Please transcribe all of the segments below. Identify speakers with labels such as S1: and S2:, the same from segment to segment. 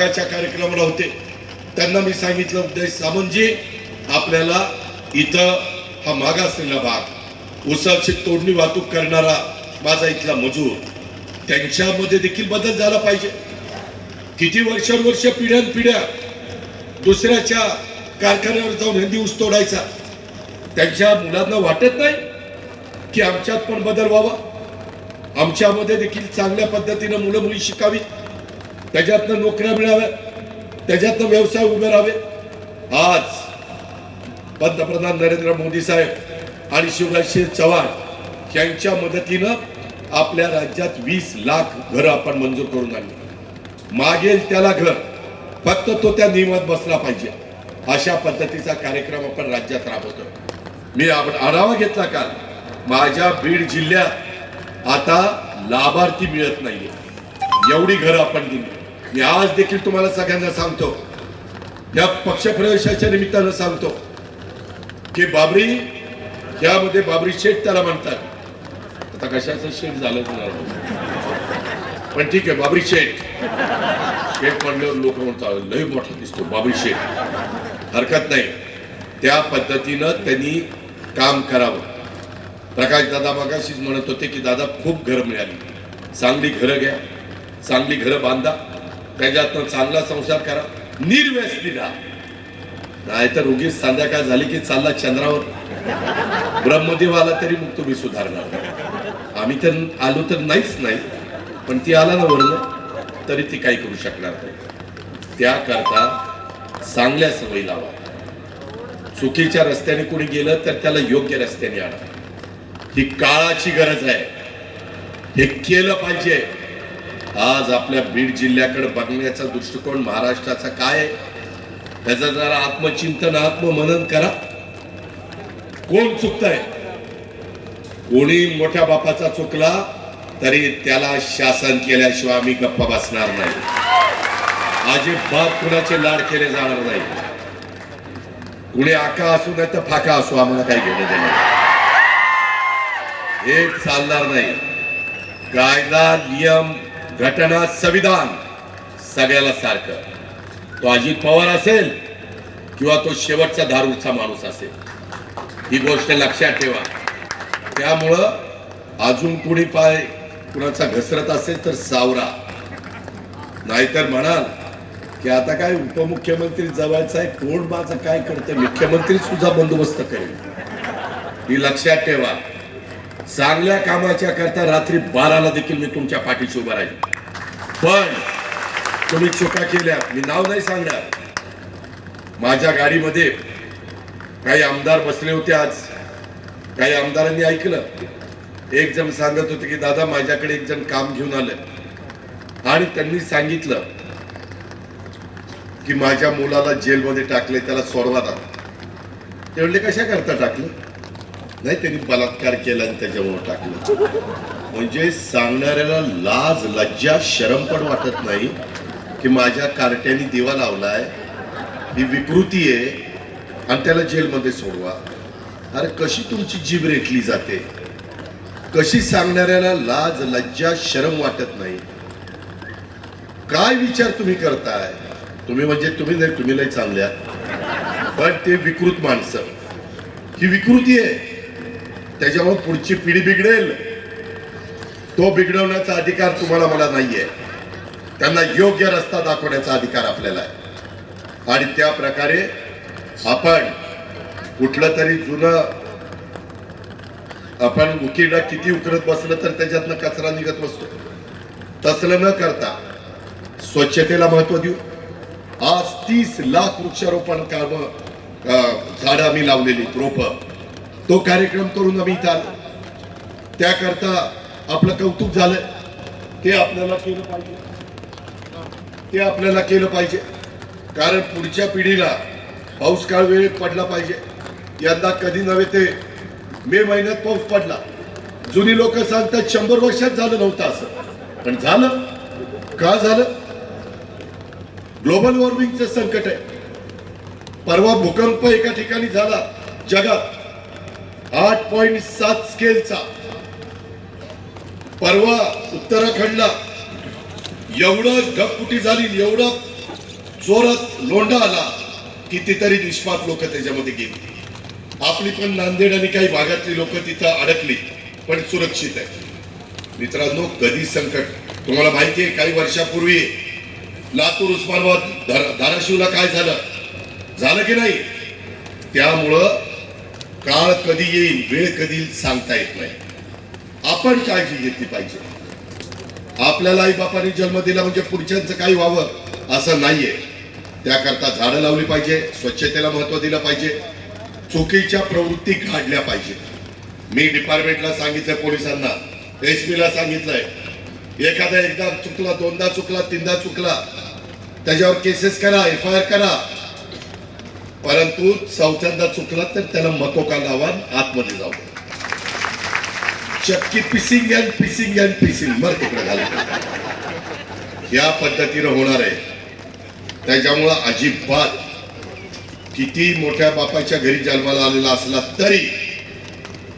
S1: विभागाच्या कार्यक्रमाला होते. त्यांना मी सांगितलं उदय सामंतजी आपल्याला इथं हा मागासलेला भाग उसाची तोडणी वाहतूक करणारा माझा इथला मजूर त्यांच्यामध्ये देखील बदल झाला पाहिजे. किती वर्षानुवर्ष पिढ्यानपिढ्या दुसऱ्याच्या कारखान्यावर जाऊन हिंदी ऊस तोडायचा? त्यांच्या मुलांना वाटत नाही की आमच्यात पण बदल व्हावा? आमच्यामध्ये देखील चांगल्या पद्धतीनं मुलं मुली शिकावीत. त्याच्यातनं नोकऱ्या मिळाव्या त्याच्यातनं व्यवसाय उभे राहावे. आज पंतप्रधान नरेंद्र मोदी साहेब आणि शिवराजसिंह चव्हाण यांच्या मदतीनं आपल्या राज्यात वीस लाख घरं आपण मंजूर करून आणली. मागेल त्याला घर फक्त तो त्या नियमात बसला पाहिजे. अशा पद्धतीचा कार्यक्रम आपण राज्यात राबवतो मी आपण आढावा घेतला काल माझ्या बीड जिल्ह्यात आता लाभार्थी मिळत नाहीये. एवढी घरं आपण दिली. मी आज देखील तुम्हाला सगळ्यांना सांगतो या पक्षप्रवेशाच्या निमित्तानं सांगतो की बाबरी यामध्ये बाबरी शेठ त्याला म्हणतात. आता कशाचं शेठ झालं तुम्हाला पण ठीक आहे बाबरी शेठ. शेठ म्हणल्यावर लोक म्हणतात लय मोठा दिसतो बाबरी शेठ. हरकत नाही. त्या पद्धतीनं त्यांनी काम करावं. प्रकाश दादा मागाशीच म्हणत होते की दादा खूप घरं मिळाली. चांगली घरं घ्या. चांगली घरं बांधा. त्याच्यातनं चांगला संसार करा. निर्व्यसनी राहा नाहीतर उगीच संध्याकाळ झाली की चालला चंद्रावर. ब्रह्मदेव आला तरी मग तुम्ही सुधारणार. आम्ही तर आलो तर नाहीच नाही. पण ती आला ना वर्ण तरी ती काही करू शकणार नाही. त्याकरता चांगल्या सवयी लावा. चुकीच्या रस्त्याने कोणी गेलं तर त्याला योग्य रस्त्याने आणा. ही काळाची गरज आहे. हे केलं पाहिजे. आज आपल्या बीड जिल्ह्याकडे बघण्याचा दृष्टिकोन महाराष्ट्राचा काय त्याचा त्याचं जरा आत्मचिंतन आत्ममनन करा. कोण चुकतंय? कोणी मोठ्या बापाचा चुकला तरी त्याला शासन केल्याशिवाय आम्ही गप्पा बसणार नाही. अजिबात कुणाचे लाड केले जाणार नाही. कुणी आका असू नाही तर फाका असू आम्हाला काही घेणं देणार हे चालणार नाही. कायदा नियम घटना संविधान सगळ्याला सारखं. तो अजित पवार असेल किंवा तो शेवटचा दारूचा माणूस असेल. ही गोष्ट लक्षात ठेवा. त्यामुळं अजून कुणी पाय कुणाचा घसरत असेल तर सावरा. नाहीतर म्हणाल की आता काय उपमुख्यमंत्री जवळचा आहे कोण माझं काय करते मुख्यमंत्री सुद्धा बंदोबस्त करेल. ही लक्षात ठेवा. चांगल्या कामाच्या करता रात्री बाराला देखील मी तुमच्या पाठीशी उभा राहील पण तुम्ही चुका केल्या. मी नाव नाही सांगणार. माझ्या गाडीमध्ये काही आमदार बसले होते आज. काही आमदारांनी ऐकलं. एक जण सांगत होते की दादा माझ्याकडे एक जण काम घेऊन आलं. आणि त्यांनी सांगितलं की माझ्या मुलाला जेलमध्ये टाकले त्याला सोडवा दादा. ते म्हणले कशा करता टाकलं? नाही त्यांनी बलात्कार केला आणि त्याच्यामुळे टाकलं. म्हणजे सांगणाऱ्याला लाज लज्जा शरम पण वाटत नाही की माझ्या कारट्याने दिवा लावलाय. ही विकृती आहे. आणि त्याला जेलमध्ये सोडवा. अरे कशी तुमची जीभ रेटली जाते? कशी सांगणाऱ्याला लाज लज्जा शरम वाटत नाही? काय विचार तुम्ही करताय? तुम्ही म्हणजे तुम्ही नाही तुम्ही लय चांगल्या. पण ते विकृत माणसं. ही विकृती आहे. त्याच्यामुळे पुढची पिढी बिघडेल. तो बिघडवण्याचा अधिकार तुम्हाला मला नाहीये. त्यांना योग्य रस्ता दाखवण्याचा अधिकार आपल्याला आहे. आणि त्या प्रकारे आपण कुठलं तरी जुनं आपण उकिरडा किती उकरत बसलं तर त्याच्यातनं कचरा निघत बसतो. तसलं न करता स्वच्छतेला महत्त्व देऊ. आज तीस लाख वृक्षारोपण काम झाडं आम्ही लावलेली रोप. तो कार्यक्रम करून आम्ही इथं आलो त्याकरता आपलं कौतुक झालं ते आपल्याला केलं पाहिजे. ते आपल्याला केलं पाहिजे. कारण पुढच्या पिढीला पाऊस काळ वेळेत पडला पाहिजे. यंदा कधी नव्हे ते. मे महिन्यात पाऊस पडला. जुनी लोक सांगतात शंभर वर्षात झालं नव्हतं असं. पण झालं. का झालं? ग्लोबल वॉर्मिंगचं संकट आहे. परवा भूकंप एका ठिकाणी झाला. जगात आठ पॉईंट सात स्केलचा. परवा उत्तराखंडला एवढं ढगफुटी झाली एवढं जोरात लोंढा आला कितीतरी निष्पाप लोक त्याच्यामध्ये गेली. आपली पण नांदेड आणि काही भागातली लोक तिथं अडकली पण सुरक्षित आहे मित्रांनो कधी संकट? तुम्हाला माहिती आहे काही वर्षापूर्वी लातूर उस्मानाबाद धार- धाराशिवला काय झालं? झालं की नाही? त्यामुळं काळ कधी येईल वेळ कधी सांगता येत नाही. आपण काळजी घेतली पाहिजे. आपल्याला आई बापाने जन्म दिला म्हणजे पुढच्यांचं काही व्हावं असं नाहीये. त्याकरता झाडं लावली पाहिजे स्वच्छतेला महत्त्व दिलं पाहिजे चुकीच्या प्रवृत्ती काढल्या पाहिजे. मी डिपार्टमेंटला सांगितलं पोलिसांना एस ला सांगितलंय एखादा एकदा चुकला दोनदा चुकला तीनदा चुकला त्याच्यावर केसेस करा एफ आय आर करा. परंतु चौथ्यांदा चुकला तर त्याला मकोका लावा आतमध्ये जाऊ चक्की पिसिंग अँड पिसिंग अँड पिसिंग मर तिकडे घालत या पद्धतीनं होणार आहे. त्याच्यामुळं अजिबात किती मोठ्या बापाच्या घरी जन्माला आलेला असला तरी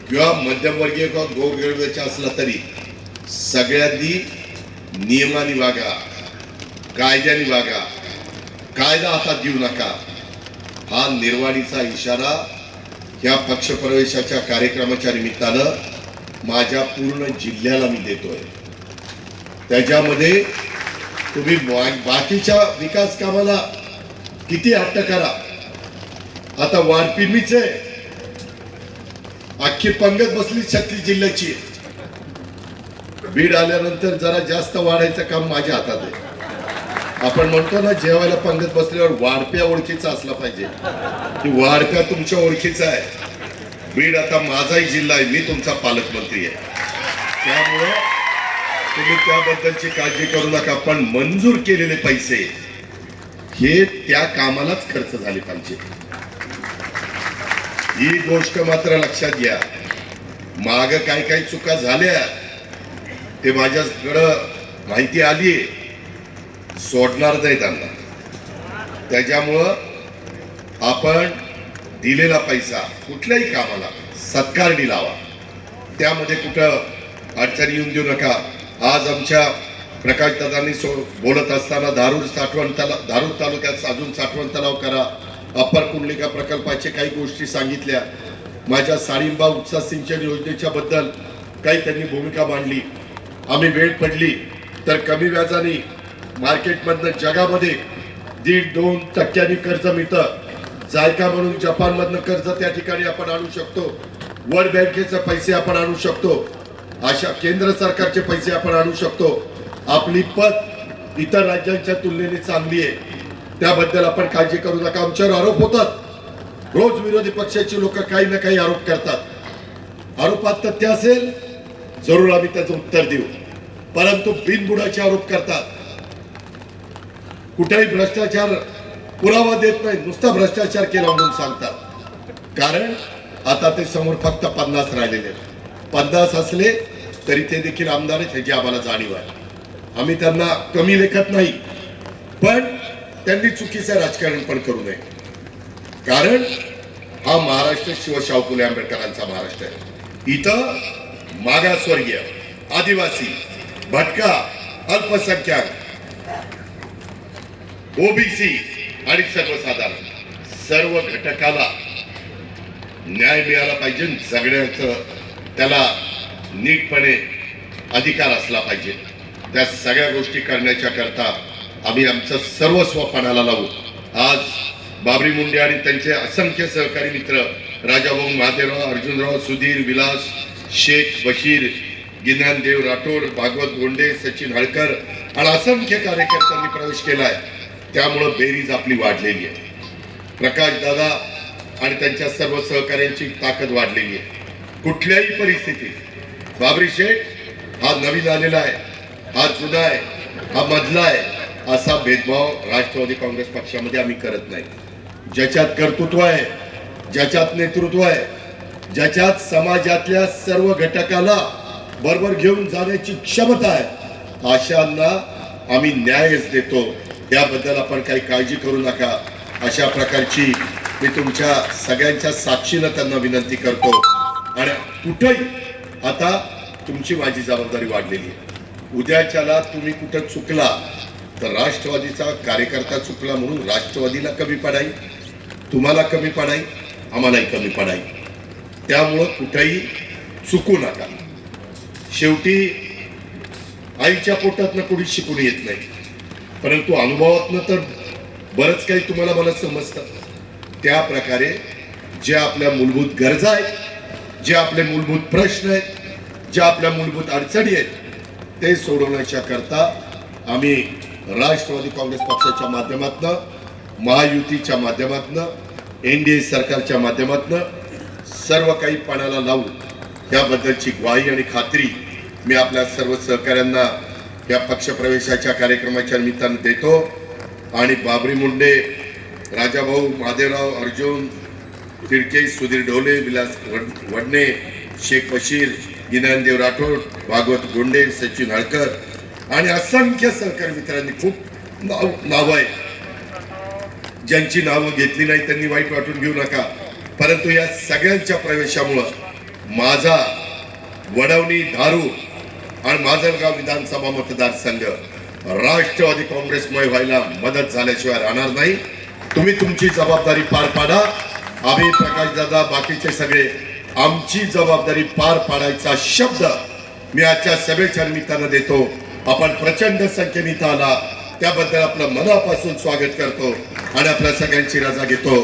S1: किंवा मध्यमवर्गीय किंवा गोरगरिबाचा असला तरी सगळ्यांनी नियमाने वागा कायद्याने वागा कायदा हातात देऊ नका. हा निर्वाणीचा इशारा या पक्षप्रवेशाच्या कार्यक्रमाच्या निमित्तानं माझ्या पूर्ण जिल्ह्याला मी देतोय. त्याच्यामध्ये तुम्ही बाकीच्या विकास कामाला किती हट्ट करा. आता वाढपी मीच आहे. अख्खी पंगत बसली छत्तीस जिल्ह्याची. बीड आल्यानंतर जरा जास्त वाढायचं काम माझ्या हातात आहे. आपण म्हणतो ना जेवायला पंगत बसल्यावर वाढप्या ओळखीचा असला पाहिजे. की वाढप्या तुमच्या ओळखीचा आहे. बीड आता माझाही जिल्हा आहे मी तुमचा पालकमंत्री आहे. त्यामुळे तुम्ही त्याबद्दलची काळजी करू नका पण मंजूर केलेले पैसे हे त्या कामालाच खर्च झाले पाहिजे. ही गोष्ट मात्र लक्षात घ्या. माग काय काही चुका झाल्या ते माझ्याकडं माहिती आली सोडणार नाही त्यांना. त्याच्यामुळं आपण दिलेला पैसा कुठल्याही कामाला सत्कारणी लावा. त्यामध्ये कुठं अडचणी येऊन देऊ नका. आज आमच्या प्रकाश दादांनी सो बोलत असताना दारूर साठवण तलाव दारूर तालुक्यात अजून साठवण तलाव करा. अप्पर कुंडलिका प्रकल्पाचे काही गोष्टी सांगितल्या. माझ्या साळिंबा उपसा सिंचन योजनेच्या बद्दल काही त्यांनी भूमिका मांडली. आम्ही वेळ पडली तर कमी व्याजाने मार्केटमधनं जगामध्ये दीड दोन टक्क्यांनी कर्ज मिळतं. जायका म्हणून जपानमधनं कर्ज त्या ठिकाणी आपण आणू शकतो. वर्ल्ड बँकेचे पैसे आपण आणू शकतो. अशा केंद्र सरकारचे पैसे आपण आणू शकतो. आपली पत इतर राज्यांच्या तुलनेने चांगली आहे. त्याबद्दल आपण काळजी करू नका. आमच्यावर आरोप होतात. रोज विरोधी पक्षाची लोक काही ना काही आरोप करतात. आरोपात तथ्य असेल जरूर आम्ही त्याचं उत्तर देऊ. परंतु बिनबुडाचे आरोप करतात. कुठेही भ्रष्टाचार पुरावा देत नाही नुसता भ्रष्टाचार केला म्हणून सांगतात. कारण आता ते समोर फक्त पन्नास राहिलेले पन्नास असले तरी ते देखील आमदारच ह्याची आम्हाला जाणीव आहे. आम्ही त्यांना कमी लेखत नाही पण त्यांनी चुकीचं राजकारण पण करू नये. कारण हा महाराष्ट्र शिवशाहू फुले आंबेडकरांचा महाराष्ट्र आहे. इथं मागासवर्गीय आदिवासी भटका अल्पसंख्याक ओबीसी आणि सर्वसाधारण सर्व घटकाला न्याय मिळाला पाहिजे. जगण्याचं त्याला नीटपणे अधिकार असला पाहिजे. त्या सगळ्या गोष्टी करण्याच्या करता आम्ही आमचं सर्वस्व पणाला लावू. आज बाबरी मुंडे आणि त्यांचे असंख्य सहकारी मित्र राजाभाऊ महादेवराव अर्जुनराव सुधीर विलास शेख बशीर गिन्हानदेव राठोड भागवत गोंडे सचिन हळकर आणि असंख्य कार्यकर्त्यांनी प्रवेश केला आहे त्यामुळं बेरीज आपली वाढलेली आहे. प्रकाश दादा आणि त्यांच्या सर्व सहकाऱ्यांची ताकद वाढलेली आहे. कुठल्याही परिस्थितीत बाबरी शेठ हा नवीन आलेला आहे हा जुना आहे हा मधला आहे असा भेदभाव राष्ट्रवादी काँग्रेस पक्षामध्ये आम्ही करत नाही. ज्याच्यात कर्तृत्व आहे ज्याच्यात नेतृत्व आहे ज्याच्यात समाजातल्या सर्व घटकाला बरोबर घेऊन जाण्याची क्षमता आहे अशांना आम्ही न्यायच देतो. याबद्दल आपण काही काळजी करू नका. अशा प्रकारची मी तुमच्या सगळ्यांच्या साक्षीनं त्यांना विनंती करतो. आणि कुठंही आता तुमची माझी जबाबदारी वाढलेली आहे. उद्याच्याला तुम्ही कुठं चुकला तर राष्ट्रवादीचा कार्यकर्ता चुकला म्हणून राष्ट्रवादीला कमी पडाई. तुम्हाला कमी पडाई आम्हालाही कमी पडाई. त्यामुळं कुठेही चुकू नका. शेवटी आईच्या पोटातनं कुणी शिकून येत नाही. परंतु अनुभवातनं तर बरंच काही तुम्हाला मला समजतं. त्या प्रकारे ज्या आपल्या मूलभूत गरजा आहेत जे आपले मूलभूत प्रश्न आहेत ज्या आपल्या मूलभूत अडचणी आहेत ते सोडवण्याच्या करता आम्ही राष्ट्रवादी काँग्रेस पक्षाच्या माध्यमातनं महायुतीच्या माध्यमातनं एन डी ए सरकारच्या माध्यमातनं सर्व काही पाण्याला लावून त्याबद्दलची ग्वाही आणि खात्री मी आपल्या सर्व सहकाऱ्यांना या पक्षप्रवेशाच्या कार्यक्रमाच्या निमित्तानं देतो. आणि बाबरी मुंडे राजाभाऊ महादेवराव अर्जुन तिडके सुधीर ढोले विलास वडणे शेख बशीर ज्ञानदेव राठोड भागवत गोंडे सचिन हळकर आणि असंख्य सहकारी मित्रांनी खूप नाव नावं आहेत. ज्यांची नावं घेतली नाही त्यांनी वाईट वाटून घेऊ नका. परंतु या सगळ्यांच्या प्रवेशामुळं माझा वडवणी धारू आणि माजलगाव विधानसभा मतदारसंघ राष्ट्रवादी काँग्रेसमुळे व्हायला मदत झाल्याशिवाय राहणार नाही. तुम्ही तुमची जबाबदारी पार पाडा. आम्ही प्रकाश दादा बाकीचे सगळे आमची जबाबदारी पार पाडायचा शब्द मी आजच्या सभेच्या निमित्तानं देतो. आपण प्रचंड संख्येने इथं आला. त्याबद्दल आपलं मनापासून स्वागत करतो आणि आपल्या सगळ्यांची रजा घेतो.